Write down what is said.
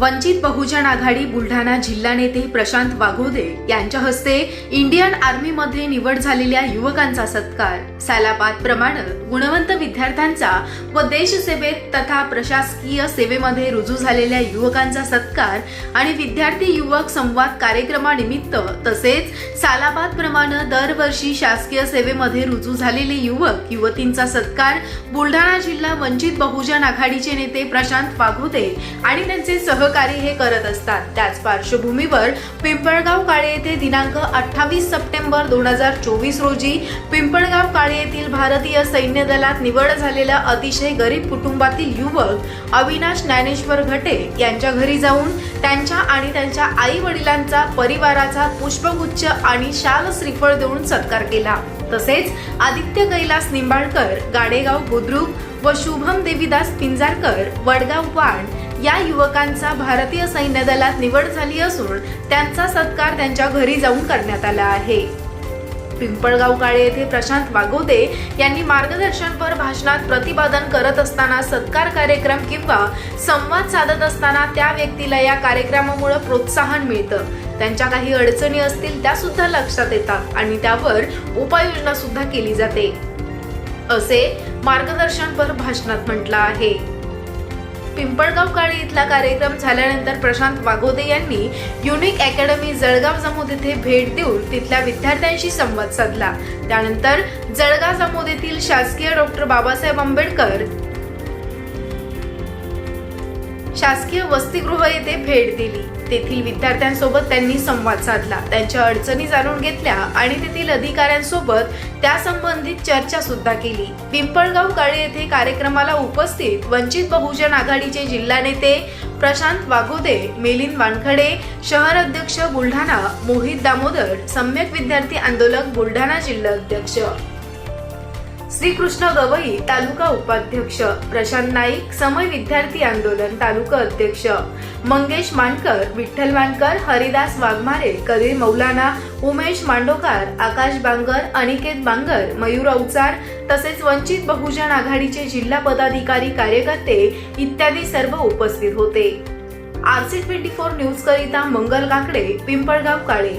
वंचित बहुजन आघाडी बुलढाणा जिल्हा नेते प्रशांत वाघोदे यांच्या हस्ते इंडियन आर्मीमध्ये निवड झालेल्या युवकांचा सत्कार. सालापात प्रमाणे गुणवंत विद्यार्थ्यांचा व देशसेवेत तथा प्रशासकीय सेवेमध्ये रुजू झालेल्या युवकांचा सत्कार आणि विद्यार्थी युवक संवाद कार्यक्रमानिमित्त तसेच सालाबाद प्रमाणे दरवर्षी शासकीय सेवेमध्ये रुजू झालेले युवक युवतींचा सत्कार बुलढाणा जिल्हा वंचित बहुजन आघाडीचे नेते प्रशांत वाघोदे आणि त्यांचे सह सहकारी हे करत असतात. त्याच पार्श्वभूमीवर पिंपळगाव काळे येथे दिनांक अठ्ठावीस सप्टेंबर दोन हजार चोवीस रोजी पिंपळगाव काळे येथील भारतीय सैन्य दलात निवड झालेला अतिशय गरीब कुटुंबातील युवक अविनाश ज्ञानेश्वर घटे यांच्या घरी जाऊन त्यांच्या आणि त्यांच्या आई वडिलांचा परिवाराचा पुष्पगुच्छ आणि शाल श्रीफळ देऊन सत्कार केला. तसेच आदित्य कैलास निंबाळकर गाडेगाव बुद्रुक व शुभम देवीदास पिंजारकर वडगाव वाण या युवकांचा भारतीय सैन्य दलात निवड झाली असून त्यांचा सत्कार त्यांच्या घरी जाऊन करण्यात आला आहे. पिंपळगाव काळे येथे प्रशांत वागोदे यांनी मार्गदर्शनपर भाषणात प्रतिपादन करत असताना सत्कार कार्यक्रम किंवा संवाद साधत असताना त्या व्यक्तीला या कार्यक्रमामुळे प्रोत्साहन मिळतं. त्यांच्या काही अडचणी असतील त्या सुद्धा लक्षात येतात आणि त्यावर उपाययोजना सुद्धा केली जाते. असे मार्गदर्शनपर भाषणात म्हटलं आहे. पिंपळगाव काळी इथला कार्यक्रम झाल्यानंतर प्रशांत वाघोदे यांनी युनिक अकॅडमी जळगाव जामोद येथे भेट देऊन तिथल्या विद्यार्थ्यांशी संवाद साधला. त्यानंतर जळगाव जामोद येथील शासकीय डॉक्टर बाबासाहेब आंबेडकर शासकीय वसतिगृह येथे भेट दिली. तेथील विद्यार्थ्यांसोबत त्यांनी संवाद साधला. त्यांच्या अडचणी जाणून घेतल्या आणि तेथील अधिकाऱ्यांसोबत त्या संबंधित चर्चा सुद्धा केली. पिंपळगाव काळे येथे कार्यक्रमाला उपस्थित वंचित बहुजन आघाडीचे जिल्हा नेते प्रशांत वाघोदे मिलिंद वानखडे शहर अध्यक्ष बुलढाणा मोहित दामोदर सम्यक विद्यार्थी आंदोलक बुलढाणा जिल्हा अध्यक्ष. श्रीकृष्ण गवई तालुका उपाध्यक्ष प्रशांत नाईक समय विद्यार्थी आंदोलन तालुका अध्यक्ष मंगेश मानकर विठ्ठल मानकर हरिदास वाघमारे कबीर मौलाना उमेश मांडोकार आकाश बांगर अनिकेत बांगर मयूर अवचार तसेच वंचित बहुजन आघाडीचे जिल्हा पदाधिकारी कार्यकर्ते इत्यादी सर्व उपस्थित होते. आरसी ट्वेंटी फोर न्यूज करिता मंगल काकडे पिंपळगाव काळे.